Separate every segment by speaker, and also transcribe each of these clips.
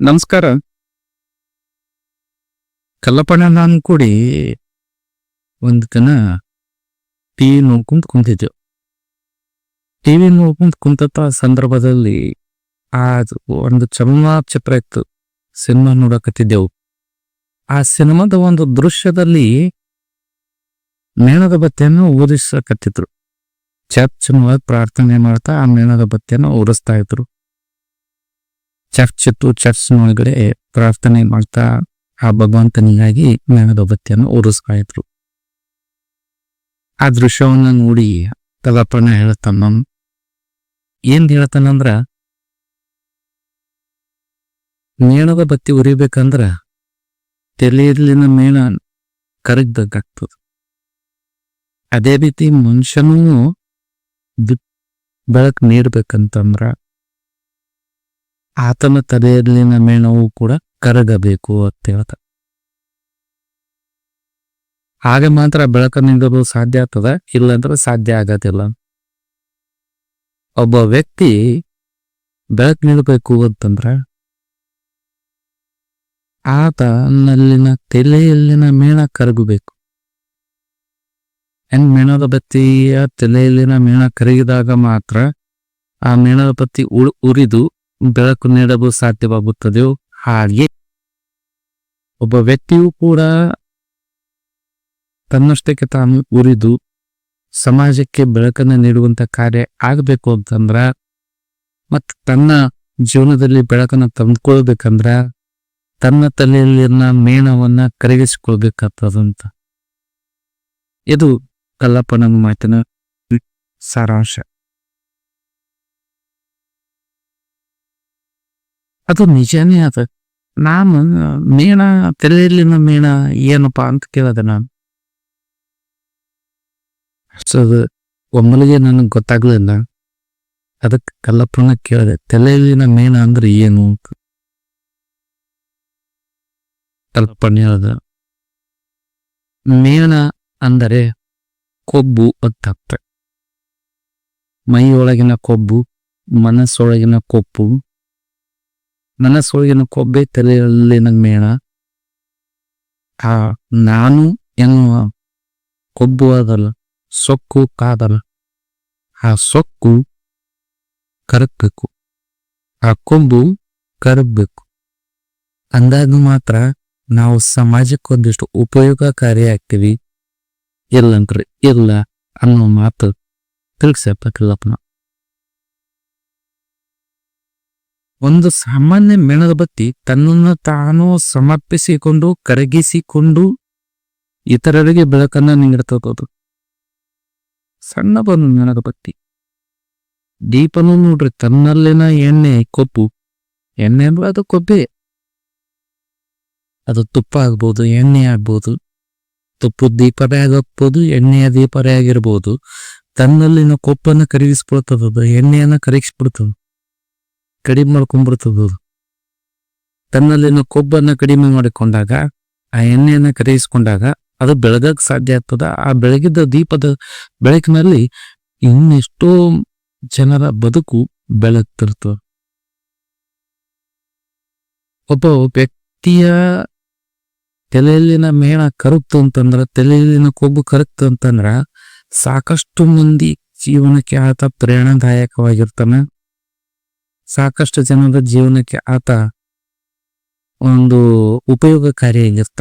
Speaker 1: ನಮಸ್ಕಾರ. ಕಲ್ಲಪ್ಪಣ್ಣ ನಾನು ಕೂಡಿ ಒಂದು ಕನ ಟಿವಿ ನೋಡ್ಕೊಂಡು ಕುಂತಿದ್ದೆವು ಟಿವಿ ನೋಡ್ಕೊಂಡು ಕುಂತ ಸಂದರ್ಭದಲ್ಲಿ ಆ ಒಂದು ಚಲನಚಿತ್ರ ಇತ್ತು ಸಿನಿಮಾ ನೋಡಕತ್ತಿದ್ದೆವು. ಆ ಸಿನಿಮಾದ ಒಂದು ದೃಶ್ಯದಲ್ಲಿ ಮೇಣದ ಬತ್ತಿಯನ್ನು ಊದಿಸಕತ್ತಿದ್ರು. ಚರ್ಚ್ ಪ್ರಾರ್ಥನೆ ಮಾಡ್ತಾ ಆ ಮೇಣದ ಬತ್ತಿಯನ್ನು ಉರಿಸ್ತಾ ಇದ್ರು. ಚರ್ಚ್ ಇತ್ತು, ಚರ್ಚ್ ಒಳಗಡೆ ಪ್ರಾರ್ಥನೆ ಮಾಡ್ತಾ ಆ ಭಗವಂತನಿಗಾಗಿ ಮೇಣದ ಬತ್ತಿಯನ್ನು ಉರಿಸ್ತಾ ಇದ್ರು. ಆ ದೃಶ್ಯವನ್ನ ನೋಡಿ ಕಲಪಣ್ಣ ಹೇಳ್ತಾನ ಏನ್ ಹೇಳ್ತಾನಂದ್ರ ಮೇಣದ ಬತ್ತಿ ಉರಿಬೇಕಂದ್ರ ತಲೆಯಲ್ಲಿನ ಮೇಣ ಕರಗ್ದಾಗ್ತದ. ಅದೇ ರೀತಿ ಮನುಷ್ಯನೂ ಬೆಳಕು ನೀಡ್ಬೇಕಂತಂದ್ರ ಆತನ ತಲೆಯಲ್ಲಿನ ಮೇಣವು ಕೂಡ ಕರಗಬೇಕು ಅಂತ ಹೇಳ್ತ. ಆಗ ಮಾತ್ರ ಬೆಳಕ ನೀಡಲು ಸಾಧ್ಯ ಆಗ್ತದ? ಇಲ್ಲಾಂದ್ರೆ ಸಾಧ್ಯ ಆಗೋದಿಲ್ಲ. ಒಬ್ಬ ವ್ಯಕ್ತಿ ಬೆಳಕು ನೀಡಬೇಕು ಅಂತಂದ್ರ ಆತನಲ್ಲಿನ ತಲೆಯಲ್ಲಿನ ಮೇಣ ಕರಗಬೇಕು. ಹೆಂಗ್ ಮೇಣದ ಬತ್ತಿಯ ತಲೆಯಲ್ಲಿನ ಮೇಣ ಕರಗಿದಾಗ ಮಾತ್ರ ಆ ಮೇಣದ ಬತ್ತಿ ಉರಿದು ಬೆಳಕು ನೀಡಲು ಸಾಧ್ಯವಾಗುತ್ತದೆಯೋ ಹಾಗೆ. ಒಬ್ಬ ವ್ಯಕ್ತಿಯು ಕೂಡ ತನ್ನಷ್ಟಕ್ಕೆ ತಾನು ಉರಿದು ಸಮಾಜಕ್ಕೆ ಬೆಳಕನ್ನ ನೀಡುವಂತ ಕಾರ್ಯ ಆಗಬೇಕು ಅಂತಂದ್ರ, ಮತ್ ತನ್ನ ಜೀವನದಲ್ಲಿ ಬೆಳಕನ್ನ ತಂದ್ಕೊಳ್ಬೇಕಂದ್ರ ತನ್ನ ತಲೆಯಲ್ಲಿನ ಮೇಣವನ್ನ ಕರಗಿಸಿಕೊಳ್ಬೇಕಾಗ್ತದಂತ. ಇದು ಕಲ್ಲಪ್ಪನ ಮಾತಿನ ಸಾರಾಂಶ. ಅದು ನಿಜನೇ ಅದ. ನಾನು, ಮೇಣ, ತಲೆಯಲ್ಲಿನ ಮೇಣ ಏನಪ್ಪಾ ಅಂತ ಕೇಳದೆ ನಾನು. ಸೊ ಅದು ಒಮ್ಮಲಿಗೆ ನನಗೆ ಗೊತ್ತಾಗ್ಲಿಲ್ಲ. ಅದಕ್ಕೆ ಕಲ್ಲಪ್ಪನ ಕೇಳಿದೆ, ತಲೆಯಲ್ಲಿನ ಮೇಣ ಅಂದ್ರೆ ಏನು ಅಂತ. ಕಲ್ಲಪ್ಪನ ಹೇಳಿದ, ಮೇಣ ಅಂದರೆ ಕೊಬ್ಬು ಅಂತ ಅರ್ಥ. ಮೈಯೊಳಗಿನ ಕೊಬ್ಬು, ಮನಸ್ಸೊಳಗಿನ ಕೊಬ್ಬು ಮನಸ್ಸೊಳಗಿನ ಕೊಬ್ಬೆ ತಲೆಯಲ್ಲಿನ ಮೇಣ. ಆ ನಾನು ಎನ್ನುವ ಕೊಬ್ಬು ಅದಲ್ಲ, ಸೊಕ್ಕು ಕಾದಲ್ಲ. ಆ ಸೊಕ್ಕು ಕರಗಬೇಕು. ಆ ಕೊಂಬು ಕರಗಬೇಕು. ಅಂದಾಗ ಮಾತ್ರ ನಾವು ಸಮಾಜಕ್ಕೆ ಒಂದಿಷ್ಟು ಉಪಯೋಗಕಾರಿ ಆಗ್ತೀವಿ. ಇಲ್ಲಂತ್ರಿ ಇಲ್ಲ ಅನ್ನೋ ಮಾತು ತಿಳಿಸಬೇಕಲ್ಲಪ್ಪನ ಒಂದು ಸಾಮಾನ್ಯ ಮೇಣದ ಬತ್ತಿ ತನ್ನನ್ನು ತಾನು ಸಮರ್ಪಿಸಿಕೊಂಡು, ಕರಗಿಸಿಕೊಂಡು ಇತರರಿಗೆ ಬೆಳಕನ್ನ ನೀಡ್ತದದು ಸಣ್ಣ ಬಂದು ಮೇಣದ ಬತ್ತಿ. ದೀಪನು ನೋಡ್ರಿ, ತನ್ನಲ್ಲಿನ ಎಣ್ಣೆ, ಕೊಬ್ಬು. ಎಣ್ಣೆ ಅಂದ್ರೆ ಅದು ಕೊಬ್ಬೆ. ಅದು ತುಪ್ಪ ಆಗ್ಬೋದು, ಎಣ್ಣೆ ಆಗ್ಬೋದು. ತುಪ್ಪದ ದೀಪರೇ ಆಗಬಹುದು, ಎಣ್ಣೆಯ ದೀಪರೇ ಆಗಿರ್ಬೋದು. ತನ್ನಲ್ಲಿನ ಕೊಪ್ಪನ್ನ ಕರಗಿಸ್ಬಿಡ್ತದ ಎಣ್ಣೆಯನ್ನ ಕರಗಿಸ್ಬಿಡ್ತದ ಕಡಿಮೆ ಮಾಡ್ಕೊಂಡ್ಬಿಡ್ತದ ತನ್ನಲ್ಲಿನ ಕೊಬ್ಬನ್ನ ಕಡಿಮೆ ಮಾಡಿಕೊಂಡಾಗ, ಆ ಎಣ್ಣೆಯನ್ನ ಕರಗಿಸ್ಕೊಂಡಾಗ ಅದು ಬೆಳಗಕ್ಕೆ ಸಾಧ್ಯ ಆಗ್ತದ. ಆ ಬೆಳಗಿದ್ದ ದೀಪದ ಬೆಳಕಿನಲ್ಲಿ ಇನ್ನೆಷ್ಟೋ ಜನರ ಬದುಕು ಬೆಳಗ್ತಿರ್ತದ. ಒಬ್ಬ ವ್ಯಕ್ತಿಯ ತಲೆಯಲ್ಲಿನ ಮೇಣ ಕರಗ್ತು ಅಂತಂದ್ರ, ತಲೆಯಲ್ಲಿನ ಕೊಬ್ಬು ಕರಗ್ತು ಅಂತಂದ್ರ ಸಾಕಷ್ಟು ಮಂದಿ ಜೀವನಕ್ಕೆ ಆತ ಪ್ರೇರಣಾದಾಯಕವಾಗಿರ್ತಾನ. ಸಾಕಷ್ಟು ಜನರ ಜೀವನಕ್ಕೆ ಆತ ಒಂದು ಉಪಯೋಗಕಾರಿಯಾಗಿರ್ತ.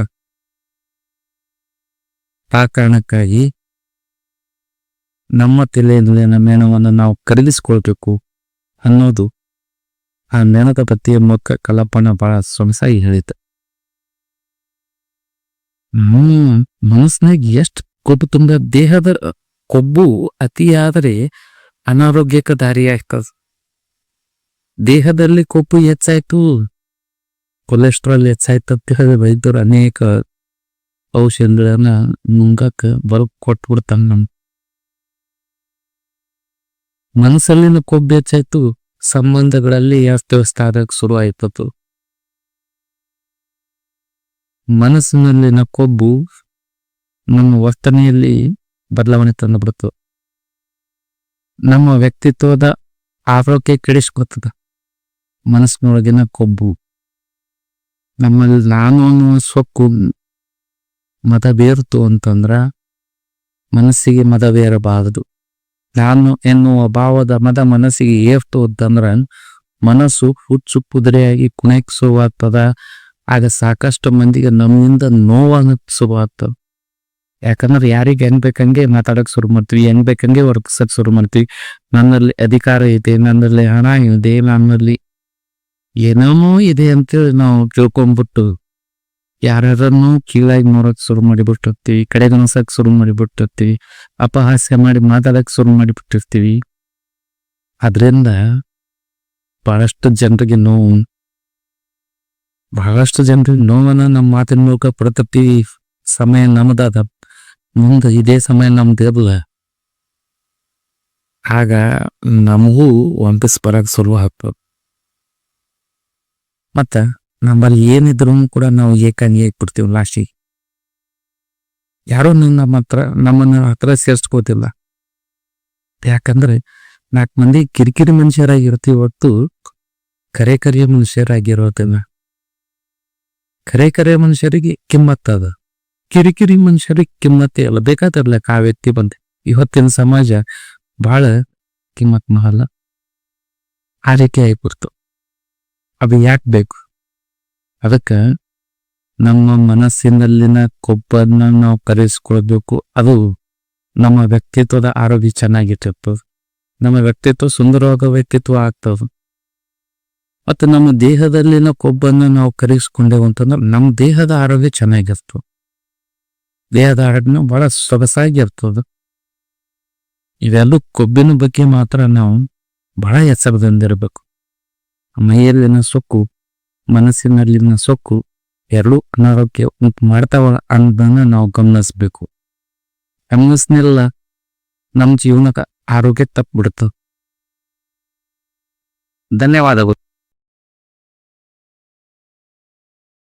Speaker 1: ಆ ಕಾರಣಕ್ಕಾಗಿ ನಮ್ಮ ತಲೆಯಲ್ಲಿನ ಮೇಣವನ್ನು ನಾವು ಖರೀದಿಸ್ಕೊಳ್ಬೇಕು ಅನ್ನೋದು ಆ ಮೇಣದ ಬತ್ತಿಯ ಮುಖ ಕಲಪನ ಬಹಳ ಸೊಗಸಾಗಿ ಹೇಳಿತ ಹ್ಮ್, ಮನಸ್ಸಿನಾಗ ಎಷ್ಟು ಕೊಬ್ಬು ತುಂಬ ದೇಹದ ಕೊಬ್ಬು ಅತಿಯಾದರೆ ಅನಾರೋಗ್ಯಕ್ಕೆ ದಾರಿಯಾಗ್ತದ. ದೇಹದಲ್ಲಿ ಕೊಬ್ಬು ಹೆಚ್ಚಾಯ್ತು. ಕೊಲೆಸ್ಟ್ರಾಲ್ ಹೆಚ್ಚಾಯ್ತು ಅಂತ ಹೇಳಿ ವೈದ್ಯರು ಅನೇಕ ಔಷಧಿಗಳನ್ನ ನುಂಗಕ್ಕ ಬರೋ, ಕೊಟ್ಬಿಡ್ತಾನೆ ನಮ್ ಮನಸ್ಸಲ್ಲಿನ ಕೊಬ್ಬು ಹೆಚ್ಚಾಯ್ತು, ಸಂಬಂಧಗಳಲ್ಲಿ ಅಸ್ತವ್ಯಸ್ತ ಆಗಕ್ ಶುರು ಆಯ್ತತು ಮನಸ್ಸಿನಲ್ಲಿನ ಕೊಬ್ಬು ನಮ್ಮ ವರ್ತನೆಯಲ್ಲಿ ಬದಲಾವಣೆ ತಂದುಬಿಡ್ತು ನಮ್ಮ ವ್ಯಕ್ತಿತ್ವದ ಆರೋಗ್ಯ ಕೆಡಿಸ್ಕೊತದ. ಮನಸ್ಸಿನೊಳಗಿನ ಕೊಬ್ಬು. ನಮ್ಮಲ್ಲಿ ನಾನು ಅನ್ನುವ ಸೊಕ್ಕು ಮತ ಬೇರ್ತು ಅಂತಂದ್ರ ಮನಸ್ಸಿಗೆ ಮದ ಬೇರಬಾರದು. ನಾನು ಎನ್ನುವ ಭಾವದ ಮದ ಮನಸ್ಸಿಗೆ ಏರ್ತು ಅಂತಂದ್ರ ಮನಸ್ಸು ಹುಚ್ಚು ಕುದುರೆಯಾಗಿ ಕುಣೆಕ್ಸುವಾಗ್ತದ ಆಗ ಸಾಕಷ್ಟು ಮಂದಿಗೆ ನಮ್ಮಿಂದ ನೋವಾಗ್ತದ ಯಾಕಂದ್ರೆ ಯಾರಿಗೆ ಹೆಂಗ್ ಬೇಕಂಗೆ ಮಾತಾಡಕ್ ಶುರು ಮಾಡ್ತೀವಿ, ಹೆಂಗ್ ಬೇಕಂಗೆ ವರ್ತಿಸಕ್ ಶುರು ಮಾಡ್ತೀವಿ. ನನ್ನಲ್ಲಿ ಅಧಿಕಾರ ಇದೆ, ನನ್ನಲ್ಲಿ ಹಣ ಇದೆ, ನನ್ನಲ್ಲಿ ಏನೇನೋ ಇದೆ ಅಂತೇಳಿ ನಾವು ತಿಳ್ಕೊಂಬಿಟ್ಟು ಯಾರನ್ನು ಕೀಳಾಗಿ ನೋಡಕ್ ಶುರು ಮಾಡಿಬಿಟ್ಟಿರ್ತೀವಿ ಕಡೆಗಣಿಸಕ್ ಶುರು ಮಾಡಿಬಿಟ್ಟಿರ್ತೀವಿ, ಅಪಹಾಸ್ಯ ಮಾಡಿ ಮಾತಾಡಕ್ ಶುರು ಮಾಡಿಬಿಟ್ಟಿರ್ತೀವಿ. ಅದರಿಂದ ಬಹಳಷ್ಟು ಜನರಿಗೆ ನೋವು, ಬಹಳಷ್ಟು ಜನರಿಗೆ ನೋವನ್ನ ನಮ್ಮ ಮಾತಿನ ಮೂಲಕ ಪಡ್ತಿರ್ತೀವಿ. ಸಮಯ ನಮ್ದಾದ ಮುಂದೆ ಇದೇ ಸಮಯ ನಮ್ದಿರಲ್ಲ ಆಗ ನಮಗೂ ವಾಪಸ್ ಬರಕ್ ಶುರು ಆಗ್ತದೆ. ಮತ್ತ ನಮ್ಮಲ್ಲಿ ಏನಿದ್ರು ಕೂಡ ನಾವು ಏಕಾಂಗಿ ಬಿಡ್ತೀವಿ ಲಾಸ್ಟಿಗೆ ಯಾರೂ ನಮ್ಮ ಹತ್ರ, ನಮ್ಮನ್ನ ಹತ್ರ ಸೇರ್ಸ್ಕೋತಿಲ್ಲ. ಯಾಕಂದ್ರೆ ನಾಲ್ಕು ಮಂದಿ ಕಿರಿಕಿರಿ ಮನುಷ್ಯರಾಗಿರ್ತೀವಿ ಹೊತ್ತು ಕರೆ ಕರೆಯ ಮನುಷ್ಯರಾಗಿರೋದಿಲ್ಲ. ಕರೆ ಕರೆ ಮನುಷ್ಯರಿಗೆ ಕಿಮ್ಮತ್ತದ ಕಿರಿಕಿರಿ ಮನುಷ್ಯರಿಗೆ ಕಿಮ್ಮತ್ತೆ ಅಲ್ಲ. ಬೇಕಾದಿರಲ್ಲ ಆ ವ್ಯಕ್ತಿ ಬಂದೆ. ಇವತ್ತಿನ ಸಮಾಜ ಬಹಳ ಕಿಮ್ಮತ್ ಮಹಲ್ಲ. ಆ ರೀತಿ ಆಗ್ಬಿಡ್ತು. ಅದು ಯಾಕೆ ಬೇಕು? ಅದಕ್ಕೆ ನಮ್ಮ ಮನಸ್ಸಿನಲ್ಲಿನ ಕೊಬ್ಬನ್ನ ನಾವು ಕರೆಸ್ಕೊಳ್ಬೇಕು. ಅದು ನಮ್ಮ ವ್ಯಕ್ತಿತ್ವದ ಆರೋಗ್ಯ ಚೆನ್ನಾಗಿಟ್ಟಿರ್ತದೆ ನಮ್ಮ ವ್ಯಕ್ತಿತ್ವ ಸುಂದರವಾದ ವ್ಯಕ್ತಿತ್ವ ಆಗ್ತದೆ. ಮತ್ತು ನಮ್ಮ ದೇಹದಲ್ಲಿನ ಕೊಬ್ಬನ್ನ ನಾವು ಕರಗಿಸ್ಕೊಂಡೇವು ಅಂತಂದ್ರೆ ನಮ್ಮ ದೇಹದ ಆರೋಗ್ಯ ಚೆನ್ನಾಗಿರ್ತದೆ. ದೇಹದ ಆರೋಗ್ಯ ಬಹಳ ಸೊಗಸಾಗಿರ್ತದೆ. ಇವೆಲ್ಲೂ ಕೊಬ್ಬಿನ ಬಗ್ಗೆ ಮಾತ್ರ ನಾವು ಬಹಳ ಎಚ್ಚರದಿಂದಿರಬೇಕು ಮೈಯಲ್ಲಿನ ಸೊಕ್ಕು, ಮನಸ್ಸಿನಲ್ಲಿನ ಸೊಕ್ಕು ಎರಡೂ ಅನಾರೋಗ್ಯ ಉಂಟು ಮಾಡ್ತಾವ ಅನ್ನೋದನ್ನ ನಾವು ಗಮನಿಸ್ಬೇಕು. ಗಮನಿಸ್ನೆಲ್ಲ ನಮ್ಮ ಜೀವನಕ್ಕೆ ಆರೋಗ್ಯ ತಪ್ಪಿಬಿಡ್ತು ಧನ್ಯವಾದಗಳು.